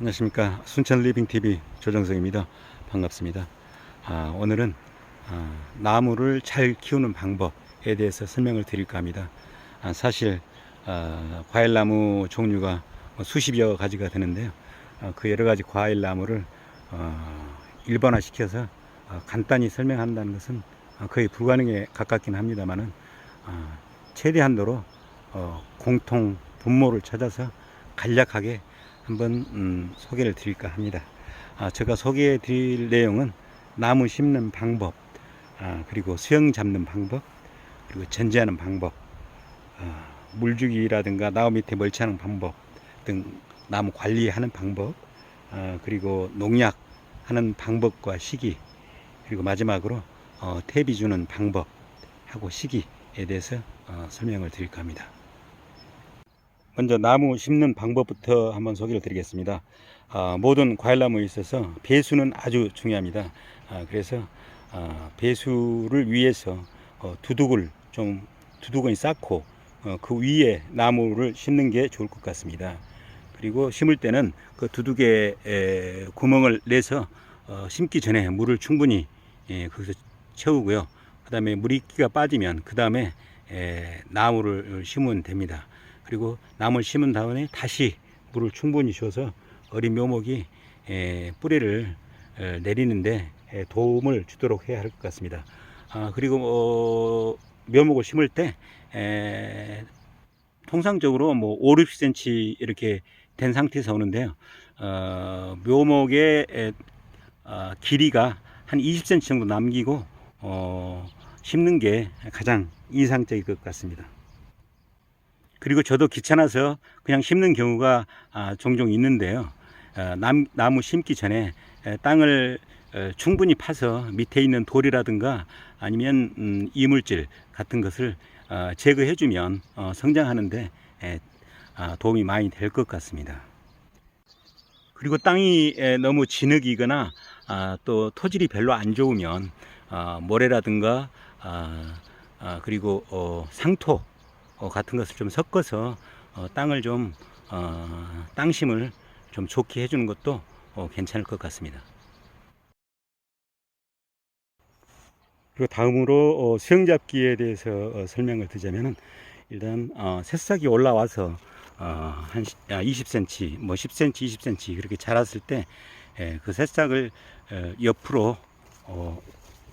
안녕하십니까. 순천 리빙TV 조정석입니다. 반갑습니다. 아, 오늘은 아, 나무를 잘 키우는 방법에 대해서 설명을 드릴까 합니다. 아, 사실 아, 과일나무 종류가 뭐 수십여 가지가 되는데요. 아, 그 여러 가지 과일나무를 어, 일반화 시켜서 어, 간단히 설명한다는 것은 어, 거의 불가능에 가깝긴 합니다만은 아, 최대한도로 어, 공통 분모를 찾아서 간략하게 한번 음, 소개를 드릴까 합니다. 아, 제가 소개해 드릴 내용은 나무 심는 방법, 아, 그리고 수영 잡는 방법, 그리고 전지하는 방법, 아, 물주기라든가 나무 밑에 멀치하는 방법 등 나무 관리하는 방법, 아, 그리고 농약 하는 방법과 시기, 그리고 마지막으로 어, 퇴비 주는 방법 하고 시기에 대해서 어, 설명을 드릴까 합니다. 먼저 나무 심는 방법부터 한번 소개를 드리겠습니다. 아, 모든 과일나무에 있어서 배수는 아주 중요합니다. 아, 그래서 아, 배수를 위해서 어, 두둑을 좀 두둑을 쌓고 어, 그 위에 나무를 심는 게 좋을 것 같습니다. 그리고 심을 때는 그 두둑에 에, 구멍을 내서 어, 심기 전에 물을 충분히 예, 거기서 채우고요. 그 다음에 물이기가 빠지면 그 다음에 나무를 심으면 됩니다. 그리고 나무를 심은 다음에 다시 물을 충분히 줘서 어린 묘목이 에, 뿌리를 에, 내리는데 에, 도움을 주도록 해야 할 것 같습니다. 아, 그리고 어, 묘목을 심을 때 에, 통상적으로 뭐 5, 60cm 이렇게 된 상태에서 오는데요. 어, 묘목의 에, 어, 길이가 한 20cm 정도 남기고 어, 심는 게 가장 이상적일 것 같습니다. 그리고 저도 귀찮아서 그냥 심는 경우가 아, 종종 있는데요. 어, 남, 나무 심기 전에 에, 땅을 어, 충분히 파서 밑에 있는 돌이라든가 아니면 음, 이물질 같은 것을 어, 제거해 주면 어, 성장하는데 에, 아, 도움이 많이 될 것 같습니다. 그리고 땅이 에, 너무 진흙이거나 아, 또 토질이 별로 안 좋으면 아, 모래라든가 그리고 어, 상토 어, 같은 것을 좀 섞어서 어, 땅을 좀 어, 땅심을 좀 좋게 해주는 것도 어, 괜찮을 것 같습니다. 그리고 다음으로 어, 수영잡기에 대해서 어, 설명을 드자면은 일단 어, 새싹이 올라와서 어, 한 20cm, 뭐 10cm, 20cm 그렇게 자랐을 때 그 새싹을 어, 옆으로 어,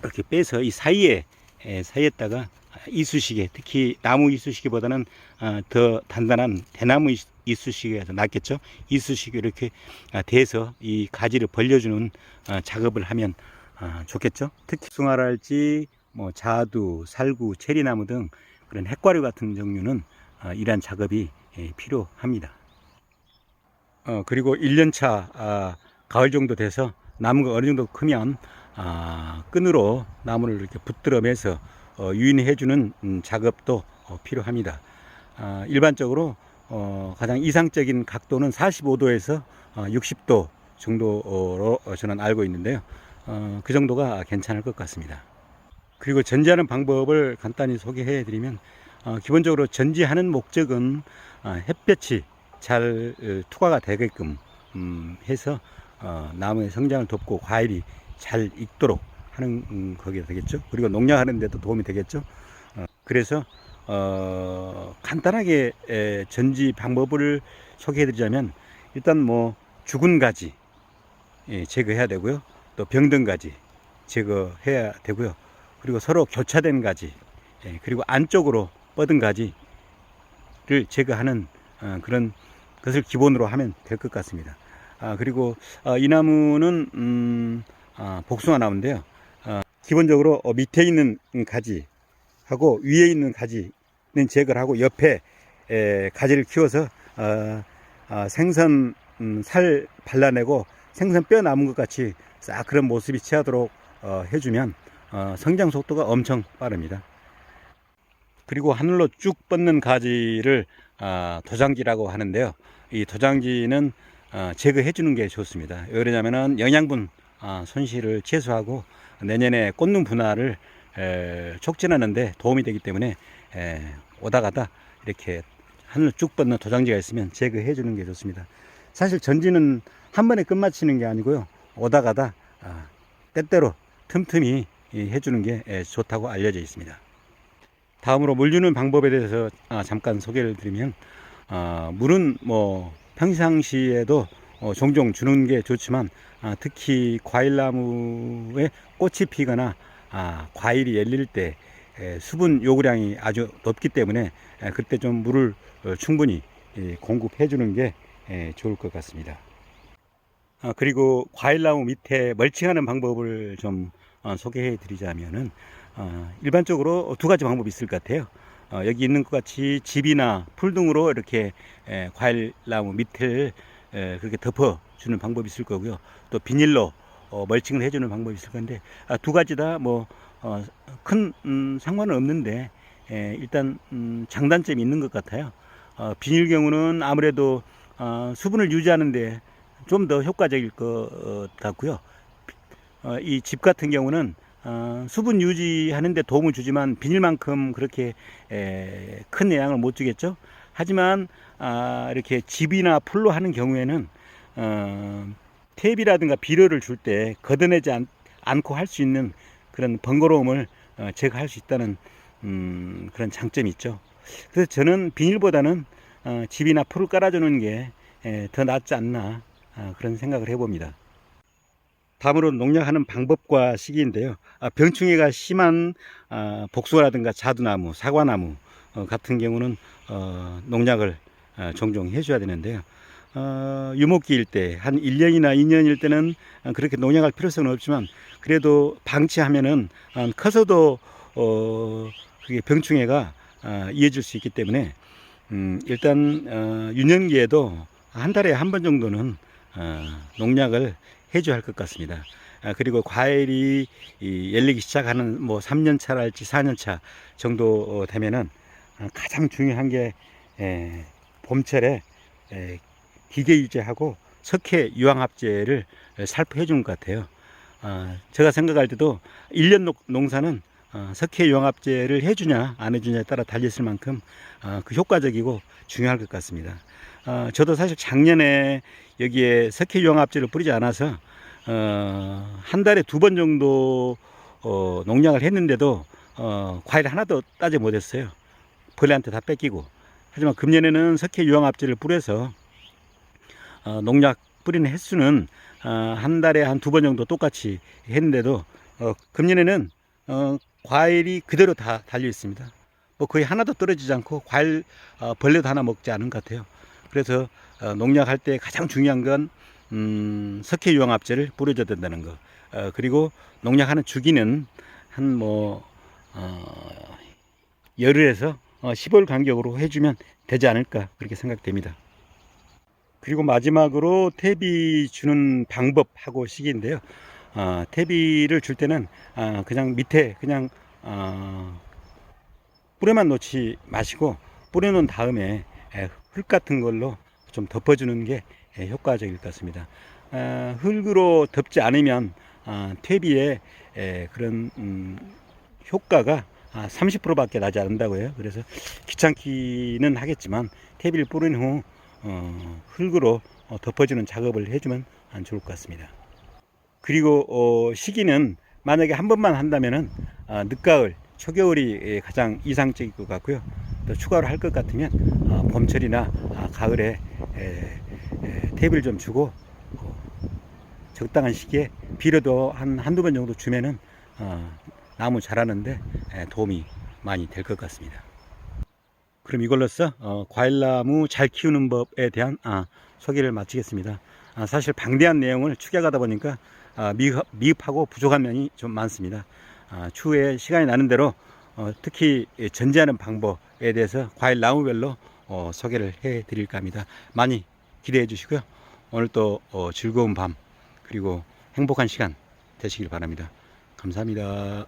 이렇게 빼서 이 사이에 에, 사이에다가 이쑤시개, 특히 나무 이쑤시개보다는 어, 더 단단한 대나무 이쑤- 이쑤시개가 더 낫겠죠. 이쑤시개 이렇게 아, 대서 이 가지를 벌려주는 어, 작업을 하면 아, 좋겠죠. 특히 숭아랄지 뭐 자두, 살구, 체리나무 등 그런 핵과류 같은 종류는 어, 이러한 작업이 예, 필요합니다. 어, 그리고 1년차 아, 가을 정도 돼서 나무가 어느 정도 크면 아, 끈으로 나무를 이렇게 붙들어 매서 어, 유인해주는 음, 작업도 어, 필요합니다. 아, 일반적으로 어, 가장 이상적인 각도는 45도에서 어, 60도 정도로 어, 저는 알고 있는데요. 어, 그 정도가 괜찮을 것 같습니다. 그리고 전지하는 방법을 간단히 소개해 드리면 어, 기본적으로 전지하는 목적은 어, 햇볕이 잘 어, 투과가 되게끔 음, 해서 어, 나무의 성장을 돕고 과일이 잘 익도록 하는 음, 거기가 되겠죠. 그리고 농약하는 데도 도움이 되겠죠. 어, 그래서 어, 간단하게 에, 전지 방법을 소개해드리자면 일단 뭐 죽은 가지 예, 제거해야 되고요. 또 병든 가지 제거해야 되고요. 그리고 서로 교차된 가지 예, 그리고 안쪽으로 뻗은 가지를 제거하는 어, 그런 것을 기본으로 하면 될 것 같습니다. 아, 그리고 어, 이 나무는 음, 아, 복숭아 나무인데요. 아, 기본적으로 어, 밑에 있는 가지하고 위에 있는 가지는 제거를 하고 옆에 에, 가지를 키워서 어, 어, 생선 음, 살 발라내고 생선 뼈 남은 것 같이 싹 그런 모습이 취하도록 어, 해주면 어, 성장 속도가 엄청 빠릅니다. 그리고 하늘로 쭉 뻗는 가지를 아, 도장지라고 하는데요. 이 도장지는 어, 제거해 주는 게 좋습니다. 왜 그러냐면은 영양분 아, 손실을 최소하고 내년에 꽃눈 분화를 에, 촉진하는데 도움이 되기 때문에 에, 오다 가다 이렇게 하늘 쭉 뻗는 도장지가 있으면 제거해 주는 게 좋습니다. 사실 전지는 한 번에 끝마치는 게 아니고요. 오다 가다 아, 때때로 틈틈이 이 해주는 게 예, 좋다고 알려져 있습니다. 다음으로 물 주는 방법에 대해서 아, 잠깐 소개를 드리면 아, 물은 뭐 평상시에도 어, 종종 주는 게 좋지만 아, 특히 과일나무에 꽃이 피거나 아, 과일이 열릴 때 에, 수분 요구량이 아주 높기 때문에 에, 그때 좀 물을 어, 충분히 예, 공급해 주는 게 예, 좋을 것 같습니다. 아, 그리고 과일나무 밑에 멀칭하는 방법을 좀 어, 소개해 드리자면은 어, 일반적으로 두 가지 방법이 있을 것 같아요. 어, 여기 있는 것 같이 집이나 풀 등으로 이렇게 에, 과일나무 밑을 에, 그렇게 덮어주는 방법이 있을 거고요. 또 비닐로 어, 멀칭을 해주는 방법이 있을 건데 아, 두 가지 다뭐 어, 큰 음, 상관은 없는데 에, 일단 음, 장단점이 있는 것 같아요. 어, 비닐 경우는 아무래도 어, 수분을 유지하는데 좀 더 효과적일 것 같고요. 어, 이집 같은 경우는 어, 수분 유지하는데 도움을 주지만 비닐만큼 그렇게 에, 큰 영향을 못 주겠죠. 하지만 아, 이렇게 집이나 풀로 하는 경우에는 어, 탭이라든가 비료를 줄 때 걷어내지 않, 않고 할 수 있는 그런 번거로움을 어, 제거할 수 있다는 음, 그런 장점이 있죠. 그래서 저는 비닐보다는 어, 집이나 풀을 깔아주는 게 더 낫지 않나 아, 그런 생각을 해봅니다. 다음으로 농약하는 방법과 시기인데요. 아, 병충해가 심한 아, 복숭아라든가 자두나무, 사과나무 어, 같은 경우는 어, 농약을 어, 종종 해줘야 되는데요. 어, 유목기일 때, 한 1년이나 2년일 때는 어, 그렇게 농약할 필요성은 없지만, 그래도 방치하면은 어, 커서도 어, 그게 병충해가 어, 이어질 수 있기 때문에, 음, 일단 어, 유년기에도 한 달에 한 번 정도는 어, 농약을 해줘야 할 것 같습니다. 아, 그리고 과일이 이 열리기 시작하는 뭐 3년 차랄지 4년 차 정도 어, 되면은 아, 가장 중요한 게 에, 봄철에 에, 기계 유제하고 석회 유황합제를 살포해 주는 것 같아요. 아, 제가 생각할 때도 1년 농- 농사는 어, 석회 유황합제를 해주냐 안 해주냐에 따라 달렸을 만큼 어, 그 효과적이고 중요할 것 같습니다. 어, 저도 사실 작년에 여기에 석회 유황합제를 뿌리지 않아서 어, 한 달에 두 번 정도 어, 농약을 했는데도 어, 과일 하나도 따지 못했어요. 벌레한테 다 뺏기고. 하지만 금년에는 석회 유황 합제를 뿌려서 어, 농약 뿌리는 횟수는 어, 한 달에 한 두 번 정도 똑같이 했는데도 어, 금년에는 어, 과일이 그대로 다 달려 있습니다. 뭐 거의 하나도 떨어지지 않고 과일 어, 벌레도 하나 먹지 않은 것 같아요. 그래서 어, 농약할 때 가장 중요한 건 음, 석회 유황 합제를 뿌려줘야 된다는 거. 어, 그리고 농약하는 주기는 한뭐 어, 열흘에서 어, 10월 간격으로 해주면 되지 않을까 그렇게 생각됩니다. 그리고 마지막으로 퇴비 주는 방법하고 시기인데요. 어, 퇴비를 줄 때는 어, 그냥 밑에 그냥 어, 뿌려만 놓지 마시고 뿌려놓은 다음에 에, 흙 같은 걸로 좀 덮어주는 게 에, 효과적일 것 같습니다. 어, 흙으로 덮지 않으면 어, 퇴비의 에, 그런 음, 효과가 아, 30%밖에 나지 않는다고 해요. 그래서 귀찮기는 하겠지만 퇴비를 뿌린 후 어, 흙으로 어, 덮어주는 작업을 해주면 안 좋을 것 같습니다. 그리고 어, 시기는 만약에 한 번만 한다면은 아, 늦가을, 초겨울이 예, 가장 이상적일 것 같고요. 또 추가로 할 것 같으면 아, 봄철이나 아, 가을에 에, 에, 탭을 좀 주고 어, 적당한 시기에 비료도 한 한두 번 정도 주면은 어, 나무 자라는데 에, 도움이 많이 될 것 같습니다. 그럼 이걸로써 어, 과일나무 잘 키우는 법에 대한 아, 소개를 마치겠습니다. 아, 사실 방대한 내용을 축약하다 보니까 아, 미흡, 미흡하고 부족한 면이 좀 많습니다. 아, 추후에 시간이 나는 대로 어, 특히 이 전지하는 방법에 대해서 과일 나무별로 어, 소개를 해 드릴까 합니다. 많이 기대해 주시고요. 오늘 또 어, 즐거운 밤 그리고 행복한 시간 되시길 바랍니다. 감사합니다.